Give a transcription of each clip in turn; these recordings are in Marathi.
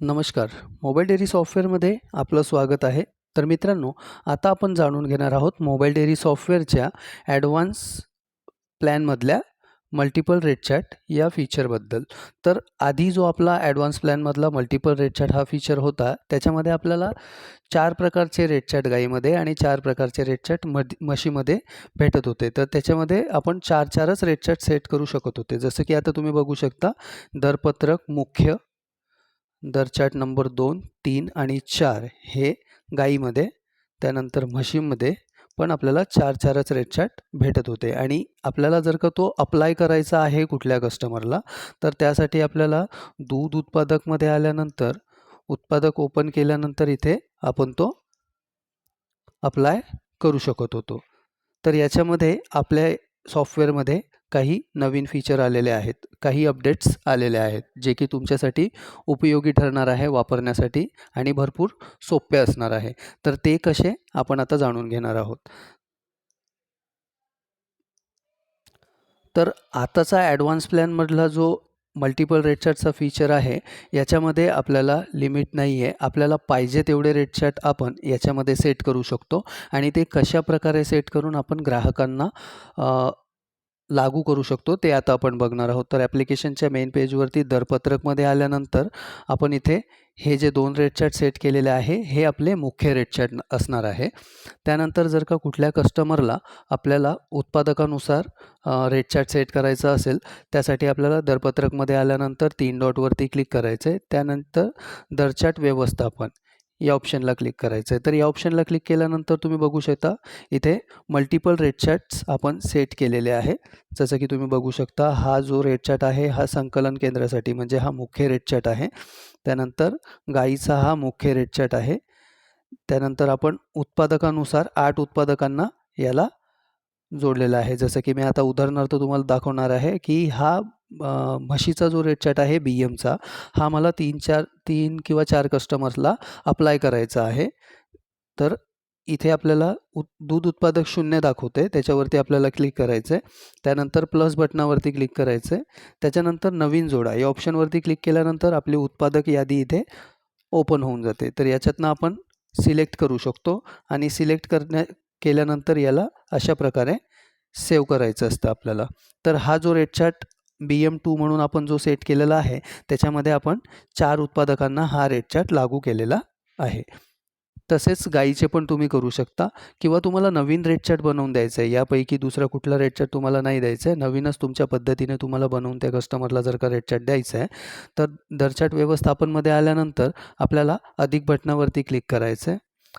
नमस्कार. मोबाईल डेअरी सॉफ्टवेअरमध्ये आपलं स्वागत आहे. तर मित्रांनो आता आपण जाणून घेणार आहोत मोबाईल डेअरी सॉफ्टवेअरच्या ॲडव्हान्स प्लॅनमधल्या मल्टिपल रेट चॅट या फीचरबद्दल. तर आधी जो आपला ॲडव्हान्स प्लॅनमधला मल्टिपल रेट चॅट हा फीचर होता त्याच्यामध्ये आपल्याला चार प्रकारचे रेट चॅट गाईमध्ये आणि चार प्रकारचे रेट चॅट मध म्हशीमध्ये भेटत होते. तर त्याच्यामध्ये आपण चार चारच रेट चॅट सेट करू शकत होते. जसं की आता तुम्ही बघू शकता दरपत्रक मुख्य दर चार्ट नंबर दोन तीन आणि चार हे गाईमध्ये त्यानंतर म्हशीमध्ये पण आपल्याला चार चारच रेट चार्ट भेटत होते. आणि आपल्याला जर का तो अप्लाय करायचा आहे कुठल्या कस्टमरला तर त्यासाठी आपल्याला दूध उत्पादकमध्ये आल्यानंतर उत्पादक ओपन केल्यानंतर इथे आपण तो अप्लाय करू शकत होतो. तर याच्यामध्ये आपल्या सॉफ्टवेअरमध्ये काही नवीन फीचर आलेले आहेत काही अपडेट्स आलेले आहेत जे की तुमच्यासाठी उपयोगी ठरणार आहे वापरण्यासाठी आणि भरपूर सोपे असणार आहे. तर ते कसे आपण आता जाणून घेणार आहोत. तर आताचा ॲडव्हान्स प्लॅनमधला जो मल्टिपल रेट चार्टचा फीचर आहे याच्यामध्ये आपल्याला लिमिट नाही आहे आपल्याला पाहिजे तेवढे रेट चार्ट आपण याच्यामध्ये सेट करू शकतो आणि ते कशा प्रकारे सेट करून आपण ग्राहकांना लागू करू शकतो ते आता आपण बघणार आहोत. तर ॲप्लिकेशनच्या मेन पेजवरती दरपत्रकमध्ये आल्यानंतर आपण इथे हे जे दोन रेट चार्ट सेट केलेले आहे हे आपले मुख्य रेट चार्ट असणार आहे. त्यानंतर जर का कुठल्या कस्टमरला आपल्याला उत्पादकानुसार रेट चार्ट सेट करायचा असेल त्यासाठी आपल्याला दरपत्रकमध्ये आल्यानंतर तीन डॉटवरती क्लिक करायचं आहे त्यानंतर दरचार्ट व्यवस्थापन. या ऑप्शनला क्लिक करायचं आहे तर या ऑप्शनला क्लिक केल्यानंतर तुम्ही बघू शकता इथे मल्टिपल रेड चॅट्स आपण सेट केलेले आहे. जसं की तुम्ही बघू शकता हा जो रेट आहे हा संकलन केंद्रासाठी म्हणजे हा मुख्य रेड चॅट आहे. त्यानंतर गाईचा हा मुख्य रेड चॅट आहे. त्यानंतर आपण उत्पादकानुसार आठ उत्पादकांना याला जोडलेला आहे. जसं की मी आता उदाहरणार्थ तुम्हाला दाखवणार आहे की हा म्हशीचा जो रेट चार्ट आहे बी एमचा हा मला तीन चार तीन किंवा चार कस्टमर्सला अप्लाय करायचा आहे. तर इथे आपल्याला उत दूध उत्पादक शून्य दाखवते त्याच्यावरती आपल्याला क्लिक करायचं आहे त्यानंतर प्लस बटनावरती क्लिक करायचं आहे त्याच्यानंतर नवीन जोडा या ऑप्शनवरती क्लिक केल्यानंतर आपली उत्पादक यादी इथे ओपन होऊन जाते. तर याच्यातनं आपण सिलेक्ट करू शकतो आणि सिलेक्ट करण्या केल्यानंतर याला अशा प्रकारे सेव्ह करायचं असतं आपल्याला. तर हा जो rate chart B M two म्हणून आपण जो सेट केलेला आहे त्याच्यामध्ये आपण चार उत्पादकांना हा रेट चार्ट लागू केलेला आहे. तसेच गाईचे पण तुम्ही करू शकता किंवा तुम्हाला नवीन रेट चार्ट बनवून द्यायचं आहे यापैकी दुसरा कुठला रेट चार्ट तुम्हाला नाही द्यायचं आहे नवीनच तुमच्या पद्धतीने तुम्हाला बनवून त्या कस्टमरला जर का रेट चार्ट द्यायचं आहे तर दरचार्ट व्यवस्थापनमध्ये आल्यानंतर आपल्याला अधिक बटनावरती क्लिक करायचं आहे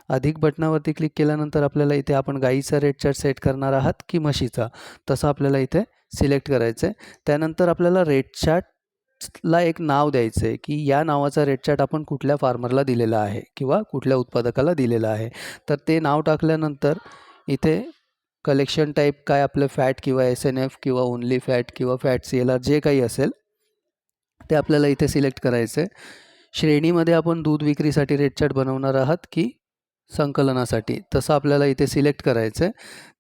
अधिक बटनावरती क्लिक केल्यानंतर आपल्याला इथे आपण गाईचा रेट चार्ट सेट करणार आहात की म्हशीचा. तसं आपल्याला इथे सिलेक्ट करायचं आहे त्यानंतर आपल्याला रेट चार्टला एक नाव द्यायचं आहे की या नावाचा रेट चार्ट आपण कुठल्या फार्मरला दिलेला आहे किंवा कुठल्या उत्पादकाला दिलेला आहे. तर ते नाव टाकल्यानंतर इथे कलेक्शन टाईप काय आपलं फॅट किंवा एस एन एफ किंवा ओनली फॅट किंवा फॅट सी एल आर जे काही असेल ते आपल्याला इथे सिलेक्ट करायचं आहे श्रेणीमध्ये आपण दूध विक्रीसाठी रेट चार्ट बनवणार आहात की संकलनासाठी. तसं आपल्याला इथे सिलेक्ट करायचं आहे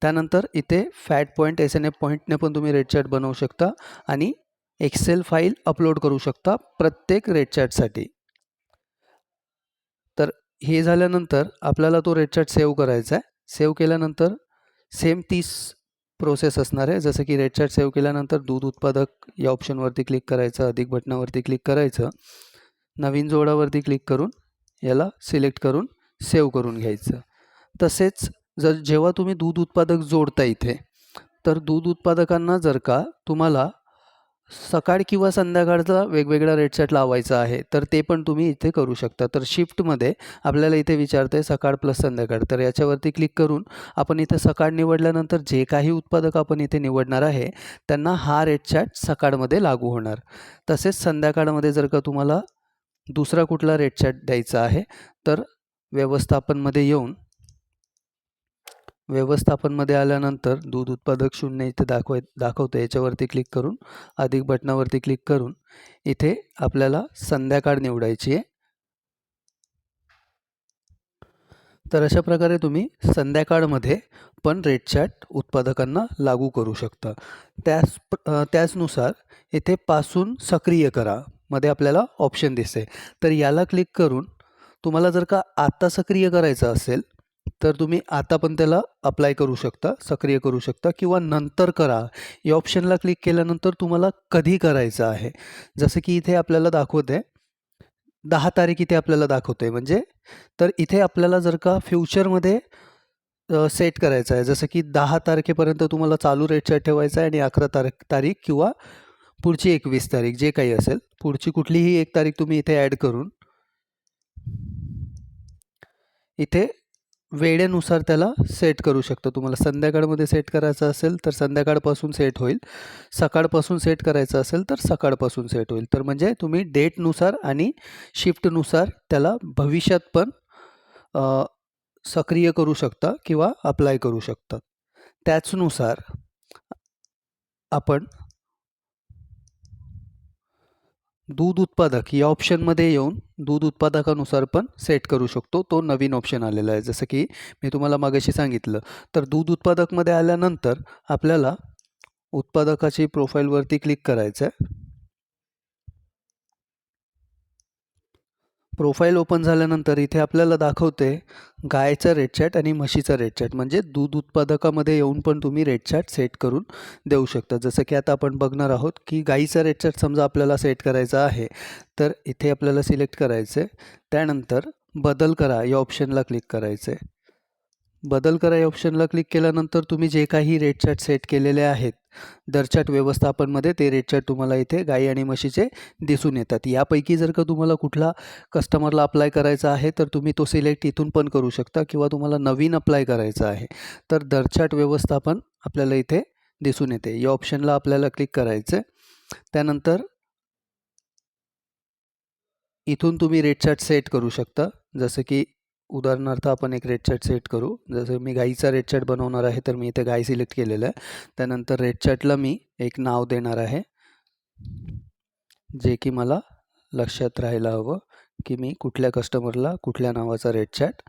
त्यानंतर इथे fat point S N F पॉईंटने पण तुम्ही रेड चार्ट बनवू शकता आणि एक्सेल फाईल अपलोड करू शकता प्रत्येक रेड चार्टसाठी. तर हे झाल्यानंतर आपल्याला तो रेड चार्ट सेव्ह करायचा आहे. सेव्ह केल्यानंतर सेम तीस प्रोसेस असणार आहे. जसं की रेड चार्ट सेव्ह केल्यानंतर दूध उत्पादक या ऑप्शनवरती क्लिक करायचं अधिक बटनावरती क्लिक करायचं नवीन जोडावरती क्लिक करून याला सिलेक्ट करून सेव्ह करून घ्यायचं. तसेच जर जेव्हा तुम्ही दूध उत्पादक जोडता इथे तर दूध उत्पादकांना जर का तुम्हाला सकाळ किंवा संध्याकाळचा वेगवेगळा रेट चार्ट लावायचा आहे तर ते पण तुम्ही इथे करू शकता. तर शिफ्टमध्ये आपल्याला इथे विचारतं आहे सकाळ प्लस संध्याकाळ. तर याच्यावरती क्लिक करून आपण इथे सकाळ निवडल्यानंतर जे काही उत्पादक आपण इथे निवडणार आहे त्यांना हा रेट चॅट सकाळमध्ये लागू होणार. तसेच संध्याकाळमध्ये जर का तुम्हाला दुसरा कुठला रेट चॅट द्यायचा आहे तर व्यवस्थापनमध्ये येऊन व्यवस्थापनमध्ये आल्यानंतर दूध उत्पादक शून्य इथे दाखवाय दाखवतं. याच्यावरती क्लिक करून अधिक बटनावरती क्लिक करून इथे आपल्याला संध्याकाळ निवडायची आहे. तर अशा प्रकारे तुम्ही संध्याकाळमध्ये पण रेट चॅट उत्पादकांना लागू करू शकता. त्याच त्याचनुसार इथे पासून सक्रिय करा. मध्ये आपल्याला ऑप्शन दिसते तर याला क्लिक करून तुम्हाला जर का आत्ता सक्रिय करायचं असेल तर तुम्ही आता पण त्याला अप्लाय करू शकता सक्रिय करू शकता किंवा नंतर करा. या ऑप्शनला क्लिक केल्यानंतर तुम्हाला कधी करायचं आहे? जसं की इथे आपल्याला दाखवते दहा तारीख इथे आपल्याला दाखवते म्हणजे तर इथे आपल्याला जर का फ्युचरमध्ये सेट करायचं आहे. जसं की दहा तारखेपर्यंत तुम्हाला चालू रेटच्या ठेवायचं आहे आणि अकरा तारीख तारीख किंवा पुढची एकवीस तारीख जे काही असेल. पुढची कुठलीही एक तारीख तुम्ही इथे ॲड करून इथे वेळेनुसार त्याला सेट करू शकता. तुम्हाला संध्याकाळमध्ये सेट करायचं असेल तर संध्याकाळपासून सेट होईल. सकाळपासून सेट करायचं असेल तर सकाळपासून सेट होईल. तर म्हणजे तुम्ही डेटनुसार आणि शिफ्टनुसार त्याला भविष्यात पण सक्रिय करू शकता किंवा अप्लाय करू शकता. त्याचनुसार आपण दूध उत्पादक या ऑप्शनमध्ये येऊन दूध उत्पादकानुसार पण सेट करू शकतो. तो नवीन ऑप्शन आलेला आहे. जसं की मी तुम्हाला मागाशी सांगितलं. तर दूध उत्पादकमध्ये आल्यानंतर आपल्याला उत्पादकाची प्रोफाईलवरती क्लिक करायचं आहे प्रोफाईल ओपन झाल्यानंतर इथे आपल्याला दाखवते गायचा रेट चॅट आणि म्हशीचा रेट चॅट म्हणजे दूध उत्पादकामध्ये येऊन पण तुम्ही रेट चॅट सेट करून देऊ शकता. जसं की आता आपण बघणार आहोत की गाईचा रेट चॅट समजा आपल्याला सेट करायचा आहे तर इथे आपल्याला सिलेक्ट करायचं आहे त्यानंतर बदल करा या ऑप्शनला क्लिक करायचं आहे बदल करा या ऑप्शनला क्लिक केल्यानंतर तुम्ही जे काही रेट चार्ट सेट केलेले आहेत दरचाट व्यवस्थापनमध्ये ते रेट चार्ट तुम्हाला इथे गाई आणि म्हशीचे दिसून येतात. यापैकी जर का तुम्हाला कुठला कस्टमरला अप्लाय करायचा आहे तर तुम्ही तो सिलेक्ट इथून पण करू शकता किंवा तुम्हाला नवीन अप्लाय करायचा आहे. तर दरचाट व्यवस्थापन आपल्याला इथे दिसून येते. या ऑप्शनला आपल्याला क्लिक करायचं त्यानंतर इथून तुम्ही रेट चार्ट सेट करू शकता. जसं की उदाहरणार्थ आपण एक रेड चॅट सेट करू. जसं मी गाईचा रेड चॅट बनवणार आहे तर मी इथे गाई सिलेक्ट केलेलं आहे. त्यानंतर रेड चॅटला मी एक नाव देणार आहे जे की मला लक्षात राहायला हवं की मी कुठल्या कस्टमरला कुठल्या नावाचा रेड चॅट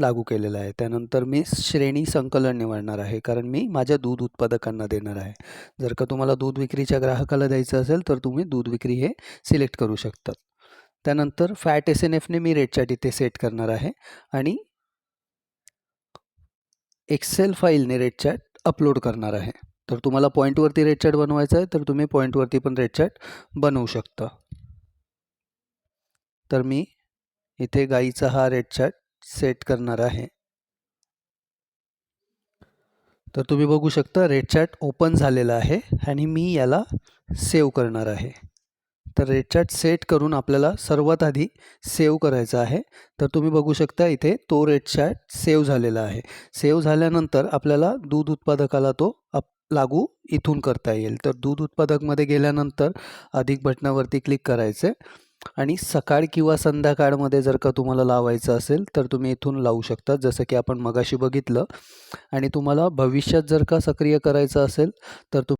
लागू केलेला आहे. त्यानंतर मी श्रेणी संकलन निवडणार आहे कारण मी माझ्या दूध उत्पादकांना देणार आहे. जर का तुम्हाला दूध विक्रीच्या ग्राहकाला द्यायचं असेल तर तुम्ही दूध विक्री हे सिलेक्ट करू शकतात. त्यानंतर फॅट एस एन एफने मी रेट इथे सेट करणार आहे आणि एक्सेल फाईलने रेट अपलोड करणार आहे. तर तुम्हाला पॉईंटवरती रेट चॅट बनवायचं आहे तर तुम्ही पॉईंटवरती पण रेट बनवू शकता. तर मी इथे गाईचा हा रेट सेट करणार आहे. तर तुम्ही बघू शकता रेट ओपन झालेला आहे आणि मी याला सेव्ह करणार आहे. तर रेट चार्ट सेट करून आपल्याला सर्वात आधी सेव्ह करायचा आहे. तर तुम्ही बघू शकता इथे तो रेट चार्ट सेव्ह झालेला आहे. सेव्ह झाल्यानंतर आपल्याला दूध उत्पादकाला तो अप लागू इथून करता येईल. तर दूध उत्पादकमध्ये गेल्यानंतर अधिक बटनावरती क्लिक करायचे आणि सकाळ किंवा संध्याकाळमध्ये जर का तुम्हाला लावायचं असेल तर तुम्ही इथून लावू शकता. जसं की आपण मगाशी बघितलं आणि तुम्हाला भविष्यात जर का सक्रिय करायचं असेल तर तुम